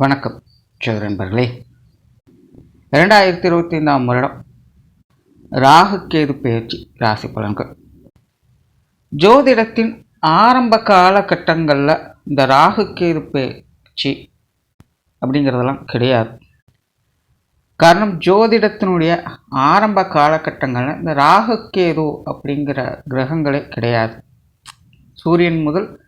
வணக்கம் சோதர நண்பர்களே. இரண்டாயிரத்தி இருபத்தி ஐந்தாம் வருடம் ராகு கேது பயிற்சி ராசி பலன்கள். ஜோதிடத்தின் ஆரம்ப காலகட்டங்களில் இந்த ராகு கேது பயிற்சி அப்படிங்கிறதெல்லாம் கிடையாது. காரணம் ஜோதிடத்தினுடைய ஆரம்ப காலகட்டங்களில் இந்த ராகு கேது அப்படிங்கிற கிரகங்களே கிடையாது. சூரியன் முதல்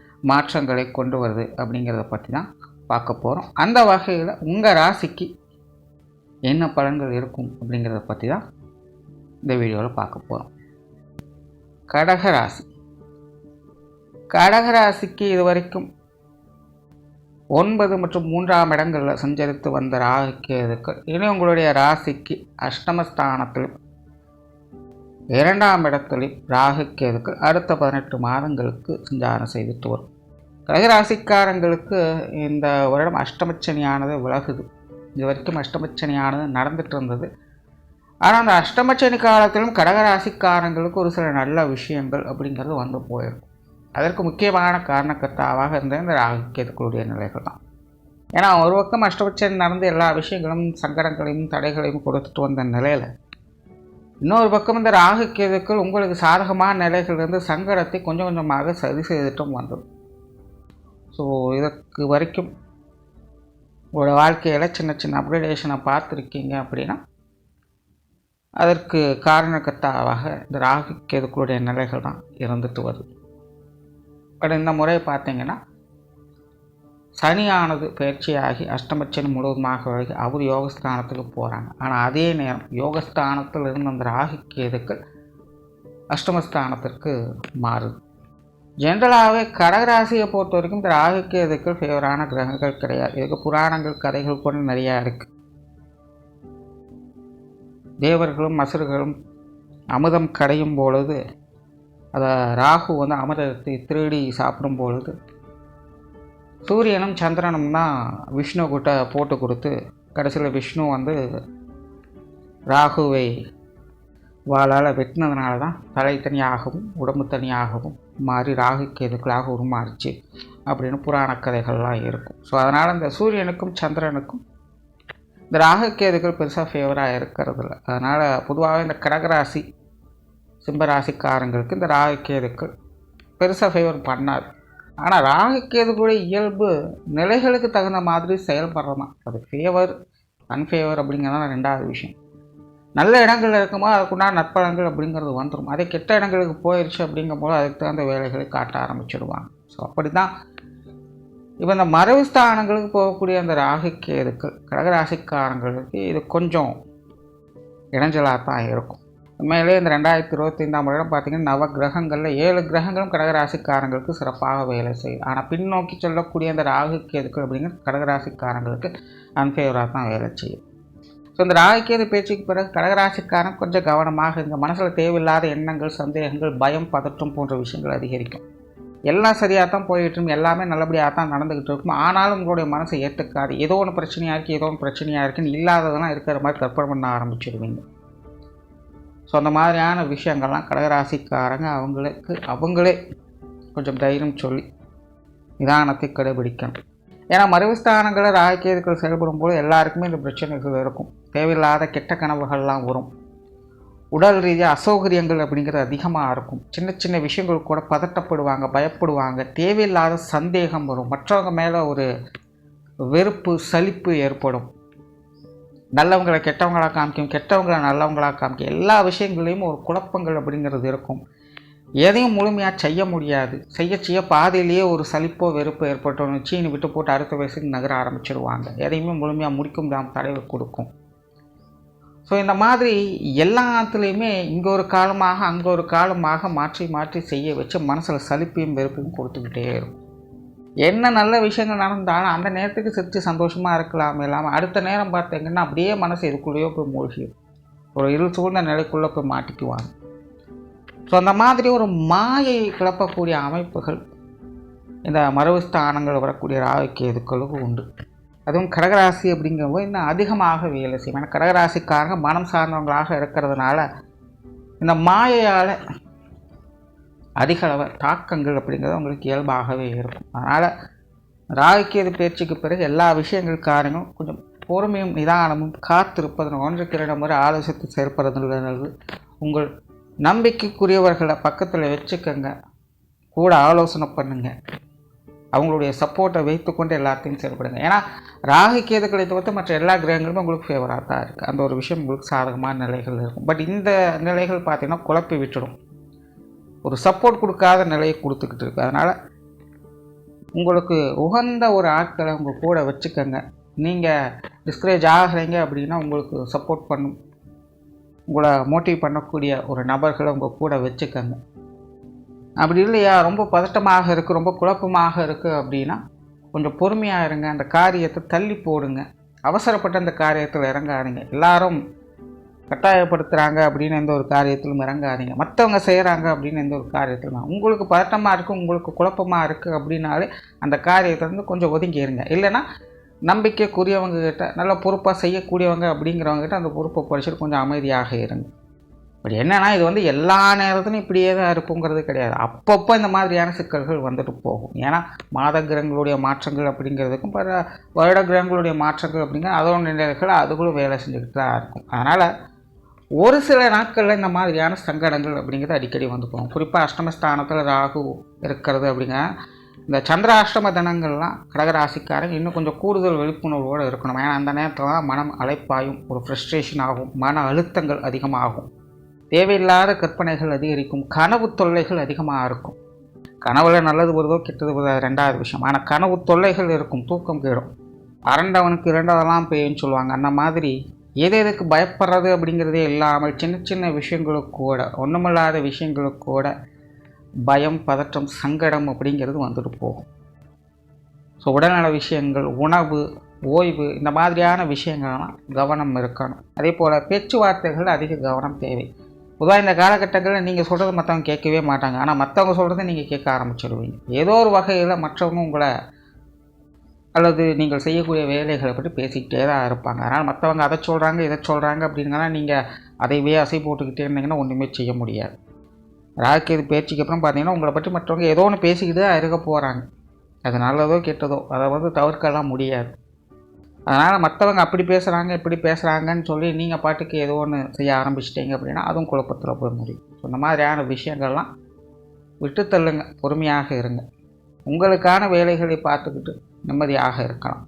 மாற்றங்களை கொண்டு வருது அப்படிங்கிறத பற்றி தான் பார்க்க போகிறோம் அந்த வகையில் உங்கள் ராசிக்கு என்ன பலன்கள் இருக்கும் அப்படிங்கிறத பற்றி தான் இந்த வீடியோவில் பார்க்க போகிறோம் கடகராசி கடகராசிக்கு இதுவரைக்கும் ஒன்பது மற்றும் மூன்றாம் இடங்களில் சஞ்சரித்து வந்த ராகுக்கேதுக்கள் இனி உங்களுடைய ராசிக்கு அஷ்டமஸ்தானத்திலும் இரண்டாம் இடத்திலும் ராகு கேதுக்கள் அடுத்த பதினெட்டு மாதங்களுக்கு சஞ்சாரம் செய்துட்டு வரும். கடகராசிக்காரங்களுக்கு இந்த வருடம் அஷ்டமச்சனியானது விலகுது. இது வரைக்கும் அஷ்டமச்சனியானது நடந்துட்டு இருந்தது. ஆனால் அந்த அஷ்டமச்சனி காலத்திலும் கடகராசிக்காரங்களுக்கு ஒரு சில நல்ல விஷயங்கள் அப்படிங்கிறது வந்து போயிருக்கும் அதற்கு முக்கியமான காரணக்கர்த்தாவாக இருந்த இந்த ராகுக்கேதுக்களுடைய நிலைகள் தான். ஏன்னா ஒரு பக்கம் அஷ்டபட்சம் நடந்து எல்லா விஷயங்களும் சங்கடங்களையும் தடைகளையும் கொடுத்துட்டு வந்த நிலையில் இன்னொரு பக்கம் இந்த ராகுக்கேதுக்கள் உங்களுக்கு சாதகமான நிலைகளிலிருந்து சங்கடத்தை கொஞ்சம் கொஞ்சமாக சரி செய்துட்டும் வந்தது. ஸோ இதற்கு வரைக்கும் உங்களோட வாழ்க்கையில் சின்ன சின்ன அப்கிரேடேஷனை பார்த்துருக்கீங்க அப்படின்னா அதற்கு காரணக்கத்தாவாக இந்த ராகு கேதுக்களுடைய நிலைகள் தான் இருந்துட்டு வருது. பட் இந்த முறை பார்த்தீங்கன்னா சனியானது பயிற்சியாகி அஷ்டமச்சனி முழுவதுமாக வழங்கி அவர் யோகஸ்தானத்துக்கு போகிறாங்க ஆனால் அதே நேரம் யோகஸ்தானத்தில் இருந்து அந்த ராகு கேதுக்கள் அஷ்டமஸ்தானத்திற்கு மாறுது. ஜென்ரலாகவே கடகராசியை பொறுத்த வரைக்கும் இந்த ராகு இதுக்கு ஃபேவரான கிரகங்கள் கிடையாது. இதுக்கு புராணங்கள் கதைகள் கூட நிறையா இருக்குது தேவர்களும் அசுரர்களும் அமுதம் கடையும் பொழுது அதை ராகு வந்து அமிர்தத்தை திருடி சாப்பிடும் பொழுது சூரியனும் சந்திரனும் தான் விஷ்ணு கிட்ட போட்டு கொடுத்து கடைசியில் விஷ்ணு வந்து ராகுவை வாளால் வெட்டினதுனால தான் தலை தனியாகவும் உடம்பு தனியாகவும் மாறி ராகு கேதுக்களாக உருமாறிச்சு அப்படின்னு புராண கதைகள்லாம் இருக்கும். ஸோ அதனால் இந்த சூரியனுக்கும் சந்திரனுக்கும் இந்த ராகு பெருசாக ஃபேவராக இருக்கிறதில்ல. அதனால் பொதுவாகவே இந்த கடகராசி சிம்பராசிக்காரங்களுக்கு இந்த ராகு கேதுக்கள் பெருசாக ஃபேவர் பண்ணாது. ஆனால் ராகு கேதுக்குடைய இயல்பு நிலைகளுக்கு தகுந்த மாதிரி செயல்படுறது தான் அது ஃபேவர் அன்ஃபேவர் அப்படிங்கிறது ரெண்டாவது விஷயம். நல்ல இடங்கள் இருக்கும்போது அதுக்குண்டான நற்பலன்கள் அப்படிங்கிறது வந்துடும் அதே கெட்ட இடங்களுக்கு போயிடுச்சு அப்படிங்கும்போது அதுக்கு தகுந்த வேலைகளை காட்ட ஆரம்பிச்சிடுவாங்க ஸோ அப்படி தான் இப்போ இந்த மறைவு ஸ்தானங்களுக்கு போகக்கூடிய அந்த ராகு கேதுக்கள் கடகராசிக்காரங்களுக்கு இது கொஞ்சம் இடைஞ்சலாக தான் இருக்கும். உண்மையிலே இந்த ரெண்டாயிரத்தி இருபத்தைந்தாம் வருடம் பார்த்திங்கன்னா நவ கிரகங்களில் ஏழு கிரகங்களும் கடகராசிக்காரங்களுக்கு சிறப்பாக வேலை செய்யும். ஆனால் பின்னோக்கி சொல்லக்கூடிய அந்த ராகு கேதுக்கள் அப்படிங்கிறது கடகராசிக்காரங்களுக்கு அன்ஃபேவராக தான் வேலை செய்யும். இந்த ராகுக்கேது பேச்சுக்கு பிறகு கடகராசிக்காரன் கொஞ்சம் கவனமாக இந்த மனசில் தேவையில்லாத எண்ணங்கள் சந்தேகங்கள் பயம் பதற்றம் போன்ற விஷயங்கள் அதிகரிக்கும். எல்லாம் சரியாக தான் போயிட்டு எல்லாமே நல்லபடியாக தான் நடந்துக்கிட்டு இருக்கும் ஆனாலும் உங்களுடைய மனசை ஏற்றுக்காது ஏதோ ஒன்று பிரச்சனையாக இருக்குது ஏதோ ஒன்று பிரச்சனையாக இருக்குன்னு இல்லாததெல்லாம் இருக்கிற மாதிரி கற்பனை பண்ண ஆரம்பிச்சிடுவீங்க ஸோ அந்த மாதிரியான விஷயங்கள்லாம் கடகராசிக்காரங்க அவங்களுக்கு அவங்களே கொஞ்சம் தைரியம் சொல்லி நிதானத்தை கடைபிடிக்கணும். ஏன்னா மறைவுஸ்தானங்களில் ராகக்கேதுக்கள் செயல்படும் போது எல்லாருக்குமே இந்த பிரச்சனைகள் இருக்கும். தேவையில்லாத கெட்ட கனவுகள்லாம் வரும். உடல் ரீதியாக அசௌகரியங்கள் அப்படிங்கிறது அதிகமாக இருக்கும். சின்ன சின்ன விஷயங்கள் கூட பதட்டப்படுவாங்க பயப்படுவாங்க. தேவையில்லாத சந்தேகம் வரும். மற்றவங்க மேலே ஒரு வெறுப்பு சலிப்பு ஏற்படும். நல்லவங்களை கெட்டவங்களாக காமிக்கும் கெட்டவங்களை நல்லவங்களாக காமிக்கும். எல்லா விஷயங்களையும் ஒரு குழப்பங்கள் அப்படிங்கிறது இருக்கும். எதையும் முழுமையாக செய்ய முடியாது. செய்ய செய்ய பாதையிலேயே ஒரு சலிப்போ வெறுப்போ ஏற்பட்டோன்னு சீனி விட்டு போட்டு அடுத்த வயசுக்கு நகர ஆரம்பிச்சிடுவாங்க எதையுமே முழுமையாக முடிக்க முடியாமல் தலைவர் கொடுக்கும். ஸோ இந்த மாதிரி எல்லாத்துலேயுமே இங்கே ஒரு காலமாக அங்கே ஒரு காலமாக மாற்றி மாற்றி செய்ய வச்சு மனசில் சலிப்பையும் வெறுப்பையும் கொடுத்துக்கிட்டே இருக்கும். என்ன நல்ல விஷயங்கள் நடந்தாலும் அந்த நேரத்துக்கு சிரித்து சந்தோஷமாக இருக்கலாம். இல்லாமல் அடுத்த நேரம் பார்த்தீங்கன்னா அப்படியே மனசு இதுக்குள்ளேயோ போய் மூழ்கிடும் ஒரு இருள் சூழ்ந்த நிலைக்குள்ளே போய் மாட்டிக்குவாங்க. ஸோ அந்த மாதிரி ஒரு மாயை கிளப்பக்கூடிய அமைப்புகள் இந்த மரபு ஸ்தானங்கள் வரக்கூடிய ராகுக்கு எதுக்களுக்கு உண்டு. அதுவும் கடகராசி அப்படிங்கும்போது இன்னும் அதிகமாக வேலை செய்யும். ஏன்னா கடகராசிக்காரங்க மனம் சார்ந்தவங்களாக இருக்கிறதுனால இந்த மாயையால் அதிக அளவு தாக்கங்கள் அப்படிங்கிறது உங்களுக்கு இயல்பாகவே இருக்கும். அதனால் ராகுக்கேது பேச்சுக்கு பிறகு எல்லா விஷயங்களுக்காரங்களும் கொஞ்சம் பொறுமையும் நிதானமும் காத்திருப்பதன் ஒன்றுக்கு இரண்டு முறை ஆலோசித்து செயற்படுறது உங்கள் நம்பிக்கைக்குரியவர்களை பக்கத்தில் வச்சுக்கோங்க. கூட ஆலோசனை பண்ணுங்கள் அவங்களுடைய சப்போர்ட்டை வைத்துக்கொண்டு எல்லாத்தையும் செயல்படுங்க. ஏன்னா ராகு கேதுக்களை தவிர்த்து மற்ற எல்லா கிரகங்களுமே உங்களுக்கு ஃபேவராக தான் இருக்குது அந்த ஒரு விஷயம் உங்களுக்கு சாதகமான நிலைகள் இருக்கும். பட் இந்த நிலைகள் பார்த்திங்கன்னா குழப்பி விட்டுடும். ஒரு சப்போர்ட் கொடுக்காத நிலையை கொடுத்துக்கிட்டு இருக்கு. அதனால் உங்களுக்கு உகந்த ஒரு ஆட்களை உங்கள் கூட வச்சுக்கோங்க. நீங்கள் டிஸ்கரேஜ் ஆகிறீங்க அப்படின்னா உங்களுக்கு சப்போர்ட் பண்ணும். உங்களை மோட்டிவ் பண்ணக்கூடிய ஒரு நபர்களை உங்கள் கூட வச்சுக்கோங்க. அப்படி இல்லையா? ரொம்ப பதட்டமாக இருக்குது ரொம்ப குழப்பமாக இருக்குது அப்படின்னா கொஞ்சம் பொறுமையாக இருங்க. அந்த காரியத்தை தள்ளி போடுங்க. அவசரப்பட்டு அந்த காரியத்தில் இறங்காதீங்க. எல்லாரும் கட்டாயப்படுத்துகிறாங்க அப்படின்னு எந்த ஒரு காரியத்திலும் இறங்காதீங்க. மற்றவங்க செய்கிறாங்க அப்படின்னு எந்த ஒரு காரியத்திலும் உங்களுக்கு பதட்டமாக இருக்குது உங்களுக்கு குழப்பமாக இருக்குது அப்படின்னாலே அந்த காரியத்திலேருந்து கொஞ்சம் ஒதுங்கி இருங்க. இல்லைன்னா நம்பிக்கைக்குரியவங்க கிட்ட பொறுப்பாக செய்யக்கூடியவங்க அப்படிங்கிறவங்க கிட்ட அந்த பொறுப்பை படிச்சுட்டு கொஞ்சம் அமைதியாக இருங்க. இப்படி என்னன்னா இது வந்து எல்லா நேரத்திலும் இப்படியே தான் இருக்குங்கிறது கிடையாது. அப்பப்போ இந்த மாதிரியான சிக்கல்கள் வந்துட்டு போகும். ஏன்னா மாத கிரகங்களுடைய மாற்றங்கள் அப்படிங்கிறதுக்கும் பல வருட கிரகங்களுடைய மாற்றங்கள் அப்படிங்கிற அதோட நிலைகள் அதுகளும் வேலை செஞ்சுக்கிட்டு தான் இருக்கும். அதனால் ஒரு சில நாட்களில் இந்த மாதிரியான சங்கடங்கள் அப்படிங்கிறது அடிக்கடி வந்து போகும். குறிப்பாக அஷ்டமஸ்தானத்தில் ராகு இருக்கிறது அப்படிங்கிற இந்த சந்திராஷ்டம தினங்கள்லாம் கடகராசிக்காரன் இன்னும் கொஞ்சம் கூடுதல் விழிப்புணர்வோடு இருக்கணும். ஏன்னா அந்த நேரத்தில் தான் மனம் அலைப்பாயும் ஒரு ஃப்ரஸ்ட்ரேஷன் ஆகும் மன அழுத்தங்கள் அதிகமாகும். தேவையில்லாத கற்பனைகள் அதிகரிக்கும் கனவு தொல்லைகள் அதிகமாக இருக்கும். கனவுல நல்லது வருதோ கெட்டது வருதோ ரெண்டாவது விஷயம். ஆனால் கனவு தொல்லைகள் இருக்கும் தூக்கம் கேடும். அரண்டவனுக்கு இரண்டதெல்லாம் பெய்யும்னு சொல்லுவாங்க. அந்த மாதிரி எது எதுக்கு பயப்படுறது அப்படிங்கிறதே இல்லாமல் சின்ன சின்ன விஷயங்களுக்கு கூட ஒன்றுமில்லாத விஷயங்களுக்கு கூட பயம் பதற்றம் சங்கடம் அப்படிங்கிறது வந்துட்டு போகும். ஸோ உடல்நல விஷயங்கள் உணவு ஓய்வு இந்த மாதிரியான விஷயங்கள்லாம் கவனம் இருக்கணும். அதே போல் பேச்சுவார்த்தைகள் அதிக கவனம் தேவை. பொதுவாக இந்த காலகட்டங்களில் நீங்கள் சொல்கிறது மற்றவங்க கேட்கவே மாட்டாங்க. ஆனால் மற்றவங்க சொல்கிறத நீங்கள் கேட்க ஆரம்பிச்சிடுவீங்க ஏதோ ஒரு வகையில் மற்றவங்க உங்களை அல்லது நீங்கள் செய்யக்கூடிய வேலைகளை பற்றி பேசிக்கிட்டே தான் இருப்பாங்க. அதனால் மற்றவங்க அதை சொல்கிறாங்க இதை சொல்கிறாங்க அப்படிங்கன்னா நீங்கள் அதைவே அசை போட்டுக்கிட்டே இருந்தீங்கன்னா ஒன்றுமே செய்ய முடியாது. ராக்கு இது பேச்சுக்கு அப்புறம் பார்த்தீங்கன்னா உங்களை பற்றி மற்றவங்க ஏதோ ஒன்று பேசிக்கிட்டு தான் இருக்க போகிறாங்க அது நல்லதோ கெட்டதோ அதை வந்து தவிர்க்கலாம் முடியாது. அதனால் மற்றவங்க அப்படி பேசுகிறாங்க இப்படி பேசுகிறாங்கன்னு சொல்லி நீங்கள் பாட்டுக்கு ஏதோ ஒன்று செய்ய ஆரம்பிச்சிட்டிங்க அப்படின்னா அதுவும் குழப்பத்தில் போய் முடியும். ஸோ இந்த மாதிரியான விஷயங்கள்லாம் விட்டுத்தள்ளுங்க பொறுமையாக இருங்க. உங்களுக்கான வேலைகளை பார்த்துக்கிட்டு நிம்மதியாக இருக்கலாம்.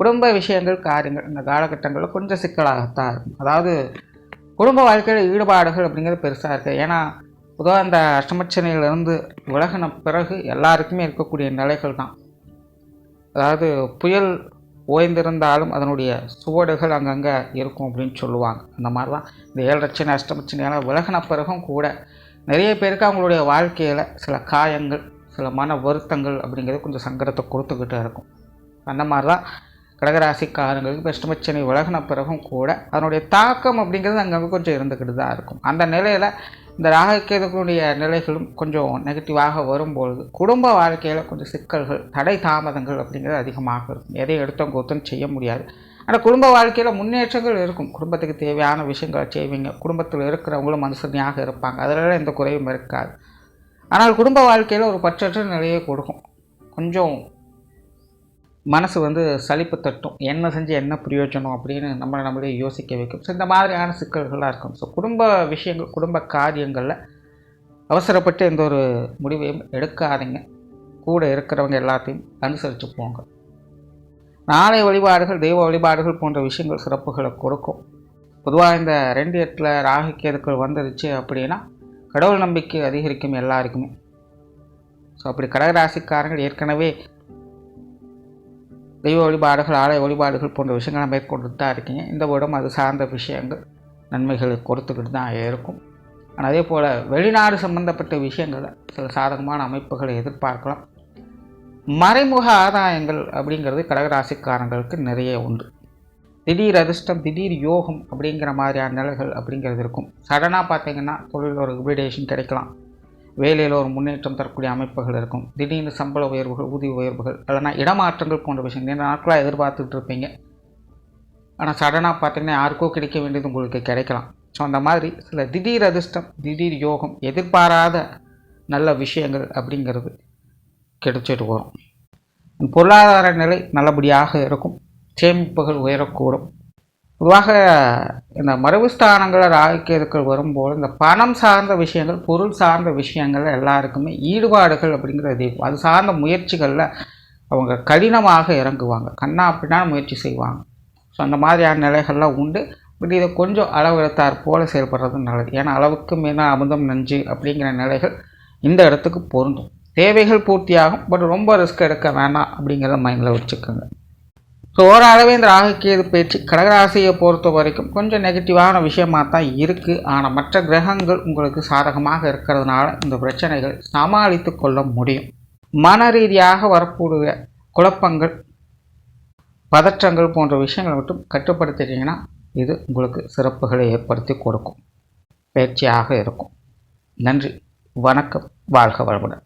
குடும்ப விஷயங்கள் காரியங்கள் இந்த காலகட்டங்களில் கொஞ்சம் சிக்கலாகத்தான் இருக்கும். அதாவது குடும்ப வாழ்க்கையில் ஈடுபாடுகள் அப்படிங்கிறது பெருசாக இருக்குது ஏன்னா பொதுவாக அந்த அஷ்டமச்சனையிலிருந்து விலகின பிறகு எல்லாருக்குமே இருக்கக்கூடிய நிலைகள் தான். அதாவது புயல் ஓய்ந்திருந்தாலும் அதனுடைய சுவடுகள் அங்கங்கே இருக்கும் அப்படின்னு சொல்லுவாங்க. அந்த மாதிரி தான் இந்த ஏழரட்சணை அஷ்டமச்சனையெல்லாம் விலகின பிறகும் கூட நிறைய பேருக்கு அவங்களுடைய வாழ்க்கையில் சில காயங்கள் சில மன வருத்தங்கள் அப்படிங்கிறது கொஞ்சம் சங்கடத்தை கொடுத்துக்கிட்டு இருக்கும். அந்த மாதிரி தான் கடகராசிக்காரங்களுக்கு இப்போ அஷ்டமச்சனை விலகின பிறகும் கூட அதனுடைய தாக்கம் அப்படிங்கிறது அங்கங்கே கொஞ்சம் இருந்துக்கிட்டு தான் இருக்கும். அந்த நிலையில் இந்த ராகக்கேதுகளுடைய நிலைகளும் கொஞ்சம் நெகட்டிவாக வரும்பொழுது குடும்ப வாழ்க்கையில் கொஞ்சம் சிக்கல்கள் தடை தாமதங்கள் அப்படிங்கிறது அதிகமாக இருக்கும். எதை எடுத்தோம் கொடுத்துன்னு செய்ய முடியாது. ஆனால் குடும்ப வாழ்க்கையில் முன்னேற்றங்கள் இருக்கும். குடும்பத்துக்கு தேவையான விஷயங்களை செய்வீங்க. குடும்பத்தில் இருக்கிறவங்களும் மனுஷனியாக இருப்பாங்க. அதிலெல்லாம் எந்த குறையும் இருக்காது. ஆனால் குடும்ப வாழ்க்கையில் ஒரு பற்றற்ற நிலையை கொடுக்கும். கொஞ்சம் மனசு வந்து சலிப்பு தட்டும். என்ன செஞ்சு என்ன பிரயோஜனம் அப்படின்னு நம்மளை நம்மளே யோசிக்க வைக்கும். ஸோ இந்த மாதிரியான சிக்கல்களாக இருக்கும். ஸோ குடும்ப விஷயங்கள் குடும்ப காரியங்களில் அவசரப்பட்டு எந்த ஒரு முடிவையும் எடுக்காதீங்க. கூட இருக்கிறவங்க எல்லாத்தையும் அனுசரித்து போங்க. நாளை வழிபாடுகள் தெய்வ வழிபாடுகள் போன்ற விஷயங்கள் சிறப்புகளை கொடுக்கும். பொதுவாக இந்த ரெண்டு எட்டில் ராகு கேதுக்கள் வந்துருச்சு அப்படின்னா கடவுள் நம்பிக்கை அதிகரிக்கும் எல்லாருக்குமே. ஸோ அப்படி கடகராசிக்காரங்கள் ஏற்கனவே தெய்வ வழிபாடுகள் ஆலய வழிபாடுகள் போன்ற விஷயங்களை மேற்கொண்டு தான் இருக்கீங்க. இந்த வருடம் அது சார்ந்த விஷயங்கள் நன்மைகளை கொடுத்துக்கிட்டு தான் இருக்கும். ஆனால் அதே போல் வெளிநாடு சம்பந்தப்பட்ட விஷயங்களில் சில சாதகமான அமைப்புகளை எதிர்பார்க்கலாம். மறைமுக ஆதாயங்கள் அப்படிங்கிறது கடகராசிக்காரங்களுக்கு நிறைய உண்டு. திடீர் அதிர்ஷ்டம் திடீர் யோகம் அப்படிங்கிற மாதிரியான நிலைகள் அப்படிங்கிறது இருக்கும். சடனாக பார்த்தீங்கன்னா தொழில் ஒரு அப்ரிடேஷன் கிடைக்கலாம். வேலையில் ஒரு முன்னேற்றம் தரக்கூடிய அமைப்புகள் இருக்கும். திடீர்னு சம்பள உயர்வுகள் ஊதிய உயர்வுகள் இல்லைனா இடமாற்றங்கள் போன்ற விஷயங்கள் நீண்ட நாட்களாக எதிர்பார்த்துட்டு இருப்பீங்க. ஆனால் சடனாக பார்த்தீங்கன்னா யாருக்கோ கிடைக்க வேண்டியது உங்களுக்கு கிடைக்கலாம். ஸோ அந்த மாதிரி சில திடீர் அதிர்ஷ்டம் திடீர் யோகம் எதிர்பாராத நல்ல விஷயங்கள் அப்படிங்கிறது கிடைச்சிட்டு வரும். பொருளாதார நிலை நல்லபடியாக இருக்கும். சேமிப்புகள் உயரக்கூடும். பொதுவாக இந்த மரபுஸ்தானங்கள் ராகுக்கேதுக்கள் வரும்போது இந்த பணம் சார்ந்த விஷயங்கள் பொருள் சார்ந்த விஷயங்கள் எல்லாருக்குமே ஈடுபாடுகள் அப்படிங்கிறது அது சார்ந்த முயற்சிகளில் அவங்க கடினமாக இறங்குவாங்க. கண்ணா அப்படின்னா முயற்சி செய்வாங்க. ஸோ அந்த மாதிரியான நிலைகள்லாம் உண்டு. பட் இதை கொஞ்சம் அளவெடுத்தார் போல் செயல்படுறது நல்லது. ஏன்னா அளவுக்கு மேலே அமுதம் நஞ்சு அப்படிங்கிற நிலைகள் இந்த இடத்துக்கு பொருந்தும். தேவைகள் பூர்த்தியாகும். பட் ரொம்ப ரிஸ்க் எடுக்க வேணாம் அப்படிங்கிறத மைண்டில் வச்சுக்கோங்க. ஸோ ஓரளவு இந்த ராகுக்கேது பேச்சு கடகராசியை பொறுத்த வரைக்கும் கொஞ்சம் நெகட்டிவான விஷயமாக தான் இருக்குது ஆனால் மற்ற கிரகங்கள் உங்களுக்கு சாதகமாக இருக்கிறதுனால இந்த பிரச்சனைகள் சமாளித்து கொள்ள முடியும். மன ரீதியாக வரக்கூடிய குழப்பங்கள் பதற்றங்கள் போன்ற விஷயங்களை மட்டும் கட்டுப்படுத்திட்டிங்கன்னா இது உங்களுக்கு சிறப்புகளை ஏற்படுத்தி கொடுக்கும். பயிற்சியாக இருக்கும். நன்றி. வணக்கம். வாழ்க வளமுடன்.